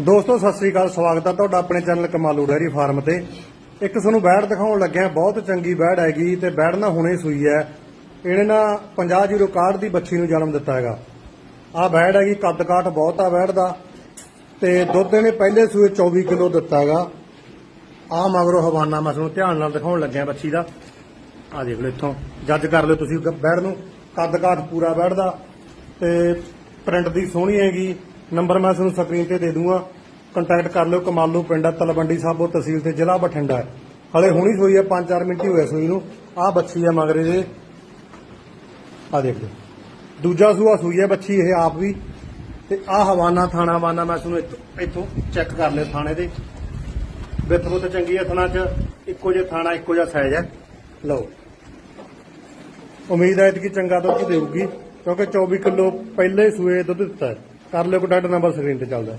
ਦੋਸਤੋ, ਸਤਿ ਸ੍ਰੀ ਅਕਾਲ, ਸਵਾਗਤ ਹੈ ਤੁਹਾਡਾ ਆਪਣੇ ਚੈਨਲ ਕਮਾਲੂ ਡੈਰੀ ਫਾਰਮ ਤੇ। ਇੱਕ ਤੁਹਾਨੂੰ ਬੈੜ ਦਿਖਾਉਣ ਲੱਗਿਆ, ਬਹੁਤ ਚੰਗੀ ਬੈੜ ਹੈਗੀ ਤੇ ਬੈੜ ਨਾ ਹੁਣੇ ਸੂਈ ਹੈ। ਇਹਨੇ ਨਾ 5061 ਦੀ ਬੱਚੀ ਨੂੰ ਜਨਮ ਦਿੱਤਾ ਹੈਗਾ। ਆਹ ਬੈੜ ਹੈਗੀ ਕੱਦ ਕਾਠ ਬਹੁਤ ਆ ਬੈੜ ਦਾ। ਤੇ ਦੁੱਧ ਇਹਨੇ ਪਹਿਲੇ ਸੂਏ 24 ਕਿਲੋ ਦਿੱਤਾ ਹੈਗਾ। ਆਹ ਮਗਰੋਂ ਹਵਾਨਾ ਮੈਂ ਤੁਹਾਨੂੰ ਧਿਆਨ ਨਾਲ ਦਿਖਾਉਣ ਲੱਗਿਆ ਬੱਚੀ ਦਾ। ਆ ਦੇਖ ਲਓ ਇੱਥੋਂ। ਜੱਜ ਕਰ ਲਿਓ ਤੁਸੀਂ ਗ- ਬੈੜ ਨੂੰ। ਕੱਦ ਕਾਠ ਪੂਰਾ ਬੈੜ ਦਾ। ਤੇ ਪ੍ਰਿੰਟ ਦੀ ਸੋਹਣੀ ਹੈਗੀ। ਨੰਬਰ ਮੈਂ ਤੁਹਾਨੂੰ ਸਕਰੀਨ ਤੇ ਦੇ ਦੂੰਗਾ। ਕੰਟੈਕਟ ਕਰ ਲਿਓ ਕਮਾਲੂ ਪਿੰਡ ਆ, ਤਲਵੰਡੀ ਸਾਬੋ ਤਹਿਸੀਲ ਤੇ ਜ਼ਿਲ੍ਹਾ ਬਠਿੰਡਾ ਹੈ। ਹਲੇ ਹੁਣੀ ਸੋਈ ਹੈ 5-4 ਮਿੰਟ ਹੀ ਹੋਏ ਸੋਈ ਨੂੰ। ਆਹ ਬੱਚੀ ਹੈ ਮਗਰੇ ਦੇ ਆ ਦੇਖ ਲਓ। ਦੂਜਾ ਸੂਆ ਸੂਈ ਹੈ ਬੱਚੀ ਇਹ ਆਪ ਵੀ। ਤੇ ਆਹ ਹਵਾਨਾ ਥਾਣਾ ਵਾਨਾ ਮੈਂ ਤੁਹਾਨੂੰ ਇੱਥੋਂ- ਚੈੱਕ ਕਰ ਲਿਓ ਥਾਣੇ ਦੇ। ਵਿੱਥ ਬੁੱਤ ਚੰਗੀ ਹੈ ਥਣਾ ਚ। ਇੱਕੋ ਜਿਹਾ ਥਾਣਾ, ਇੱਕੋ ਜਿਹਾ ਸਾਈਜ਼ ਹੈ। ਲਓ। ਉਮੀਦ ਹੈ ਕਿ ਚੰਗਾ ਦੁੱਧ ਦੇਊਗੀ, ਕਿਉਂਕਿ 24 ਕਿਲੋ ਪਹਿਲੇ ਸੂਏ ਦੁੱਧ ਦਿੱਤਾ ਹੈ। ਕਰ ਲਿਓ ਕੰਟੈਕਟ ਨੰਬਰ ਸਕਰੀਨ ਤੇ ਚੱਲਦਾ। ਹੈ